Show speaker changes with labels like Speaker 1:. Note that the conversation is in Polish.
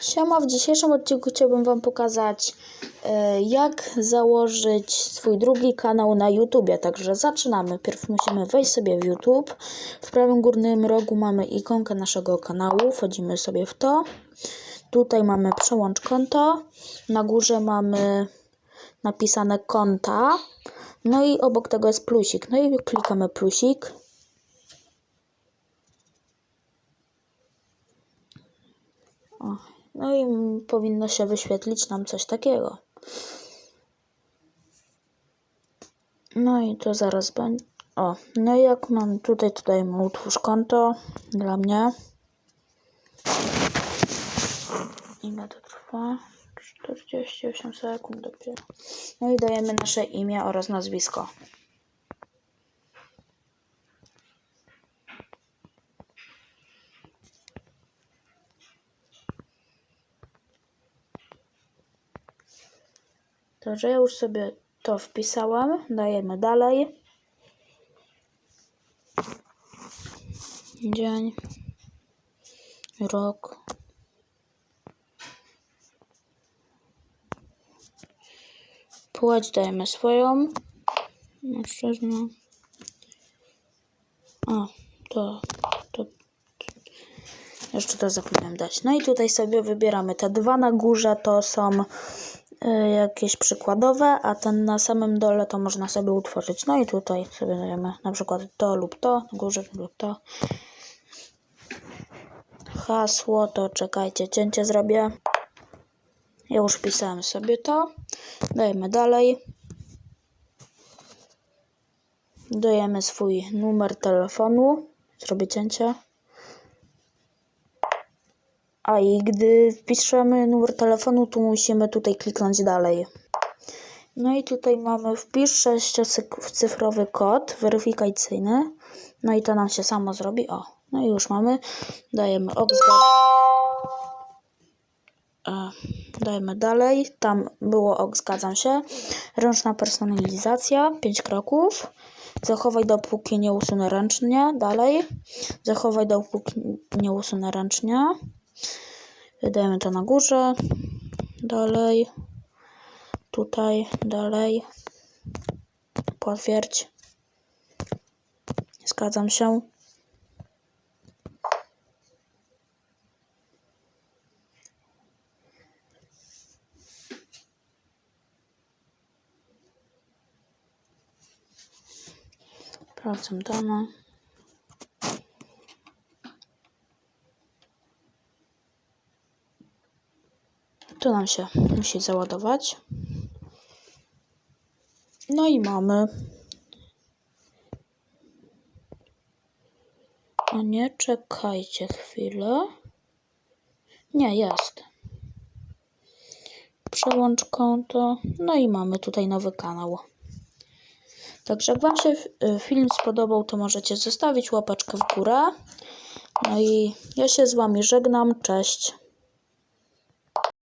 Speaker 1: Siema, w dzisiejszym odcinku chciałbym Wam pokazać, e, jak założyć swój drugi kanał na YouTubie. Także zaczynamy. Pierw musimy wejść sobie w YouTube. W prawym górnym rogu mamy ikonkę naszego kanału. Wchodzimy sobie w to. Tutaj mamy przełącz konto. Na górze mamy napisane konta. No i obok tego jest plusik. No i klikamy plusik. No i powinno się wyświetlić nam coś takiego. No i to zaraz będzie. O, no i jak mam tutaj, tutaj utwórz konto dla mnie. Ile to trwa? 48 sekund dopiero. No i dajemy nasze imię oraz nazwisko. Także ja już sobie to wpisałam. Dajemy dalej. Dzień. Rok. Płeć dajemy swoją. Mężczyzna. O, to, to, jeszcze to zapomniałem dać. No i tutaj sobie wybieramy te dwa na górze, to są jakieś przykładowe, a ten na samym dole to można sobie utworzyć. No i tutaj sobie dajemy na przykład to lub to, na górze lub to. Hasło to czekajcie, cięcie zrobię. Ja już wpisałem sobie to. Dajemy dalej. Dajemy swój numer telefonu. Zrobię cięcie. A i gdy wpiszemy numer telefonu, to musimy tutaj kliknąć dalej. No i tutaj mamy wpisz sześciocyfrowy kod weryfikacyjny. No i to nam się samo zrobi. O, no i już mamy. Dajemy ok, e, Dajemy dalej. Tam było ok, zgadzam się. Ręczna personalizacja, 5 kroków. Zachowaj dopóki nie usunę ręcznie. Dalej. Zachowaj dopóki nie usunę ręcznie. Dajemy to na górze. Dalej. Tutaj. Dalej. Potwierdź. Zgadzam się. Sprawdzam dane. To nam się musi załadować. No i mamy. A nie, czekajcie chwilę. Nie, jest. Przełącz konto. No i mamy tutaj nowy kanał. Także jak Wam się y, film spodobał, to możecie zostawić łapeczkę w górę. No i ja się z Wami żegnam. Cześć.